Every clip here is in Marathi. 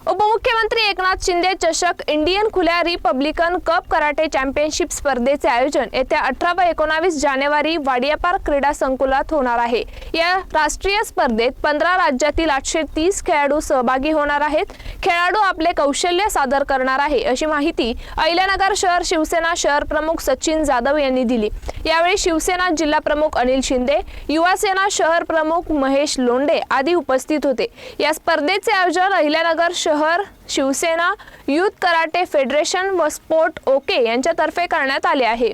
उपमुख्यमंत्री एकनाथ शिंदे चषक इंडियन खुल्या रिपब्लिकन कप कराटे चॅम्पियनशिप स्पर्धेचे आयोजन येत्या अठरा व एकोणावीस जानेवारी वाडियापार क्रीडा संकुलात होणार आहे. या राष्ट्रीय स्पर्धेत पंधरा राज्यातील आठशे तीस खेळाडू सहभागी होणार आहेत. खेळाडू आपले कौशल्य सादर करणार आहे अशी माहिती अहिल्यानगर शहर शिवसेना शहर प्रमुख सचिन जाधव यांनी दिली. यावेळी शिवसेना जिल्हा प्रमुख अनिल शिंदे युवासेना शहर प्रमुख महेश लोंडे आदी उपस्थित होते. या स्पर्धेचे आयोजन अहिल्यानगर शहर शहर शिवसेना युथ कराटे फेडरेशन व स्पोर्ट ओके यांच्यातर्फे करण्यात आले आहे.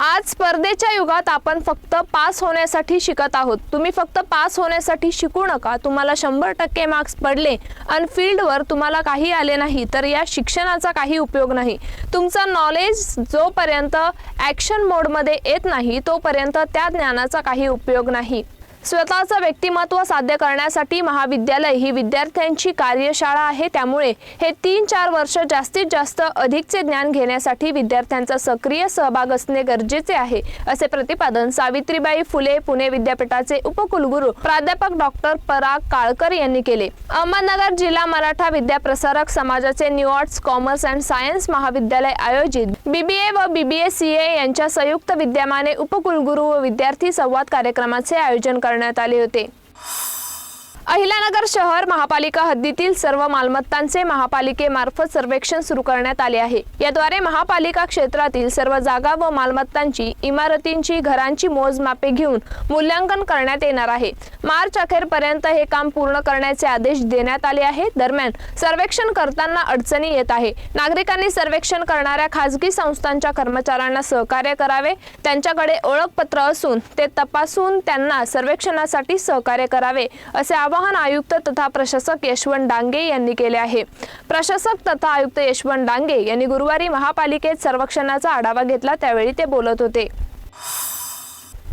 आज स्पर्धेच्या युगात आपण फक्त पास होण्यासाठी शिकत आहोत. तुम्ही फक्त पास होण्यासाठी शिकू नका. तुम्हाला शंभर टक्के मार्क्स पडले आणि फील्डवर तुम्हाला काही आले नाही तर या शिक्षणाचा काही उपयोग नाही. तुमचं नॉलेज जोपर्यंत ॲक्शन मोडमध्ये येत नाही तोपर्यंत त्या ज्ञानाचा काही उपयोग नाही. स्वतःचं व्यक्तिमत्व साध्य करण्यासाठी महाविद्यालय ही विद्यार्थ्यांची कार्यशाळा आहे. त्यामुळे हे तीन चार वर्ष जास्तीत जास्त अधिकचे ज्ञान घेण्यासाठी विद्यार्थ्यांचा सक्रिय सहभाग असणे गरजेचे आहे असे प्रतिपादन सावित्रीबाई फुले पुणे विद्यापीठाचे उपकुलगुरू प्राध्यापक डॉक्टर पराग काळकर यांनी केले. अहमदनगर जिल्हा मराठा विद्याप्रसारक समाजाचे new arts commerce and science महाविद्यालय आयोजित बीबीए व बीबीए सीए यांच्या संयुक्त विद्यमाने उपकुलगुरू व विद्यार्थी संवाद कार्यक्रमाचे आयोजन करण्यात करण्यात आले होते. अहिल्यानगर शहर महापालिका हद्दीतील सर्व मालमत्तांचे महापालिकेमार्फत सर्वेक्षण सुरू करण्यात आले आहे. याद्वारे महापालिका क्षेत्रातील सर्व जागा व मालमत्तांची इमारतींची घरांची मोजमापे घेऊन मूल्यांकन करण्यात येणार आहे. मार्च अखेरपर्यंत हे काम पूर्ण करण्याचे आदेश देण्यात आले आहे. दरम्यान सर्वेक्षण करताना अडचणी येत आहे. नागरिकांनी सर्वेक्षण करणाऱ्या खासगी संस्थांच्या कर्मचाऱ्यांना सहकार्य करावे त्यांच्याकडे ओळखपत्र असून ते तपासून त्यांना सर्वेक्षणासाठी सहकार्य करावे असे आवाहन आयुक्त तथा प्रशासक यशवंत डांगे यांनी केले आहे. प्रशासक तथा आयुक्त यशवंत डांगे यांनी गुरुवारी महापालिकेत सर्वेक्षणाचा आढावा घेतला त्यावेळी ते बोलत होते.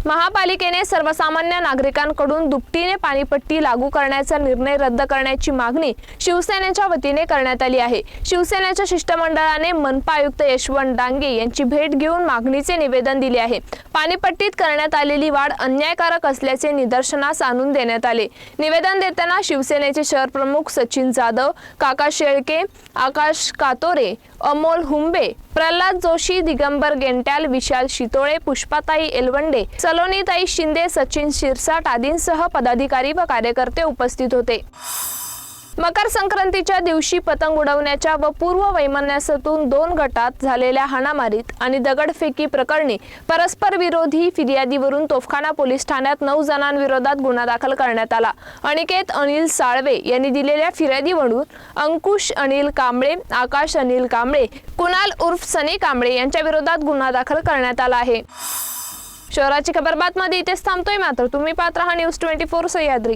महापालिकेने सर्वसामान्य नागरिकांकडून दुपटीने पाणीपट्टी लागू करण्याचा निर्णय रद्द करण्याची मागणी शिवसेनेच्या वतीने करण्यात आली आहे. शिवसेनेच्या शिष्टमंडळाने मनपा आयुक्त यशवंत डांगे यांची भेट घेऊन मागणीचे निवेदन दिले आहे. पाणीपट्टीत करण्यात आलेली वाढ अन्यायकारक असल्याचे निदर्शनास आणून देण्यात आले. निवेदन देताना शिवसेनेचे शहर प्रमुख सचिन जाधव काका शेळके आकाश कातोरे अमोल हुंबे प्रल्हाद जोशी दिगंबर गेंट्याल विशाल शितोळे पुष्पाताई एलवंडे सलोनीताई शिंदे सचिन शिरसाट आदींसह पदाधिकारी व कार्यकर्ते उपस्थित होते. मकर संक्रांतीच्या दिवशी पतंग उडवण्याच्या व पूर्व वैमनस्यातून दोन गटात झालेल्या हाणामारीत आणि दगडफेकी प्रकरणी परस्पर विरोधी फिर्यादीवरून तोफखाना पोलीस ठाण्यात नऊ जणांविरोधात गुन्हा दाखल करण्यात आला. अनिकेत अनिल साळवे यांनी दिलेल्या फिर्यादीवरून अंकुश अनिल कांबळे आकाश अनिल कांबळे कुणाल उर्फ सनी कांबळे यांच्या विरोधात गुन्हा दाखल करण्यात आला आहे. शहराची खबर बातमध्ये इथेच थांबतोय मात्र तुम्ही पात्र हा न्यूज ट्वेंटी फोर सह्याद्री.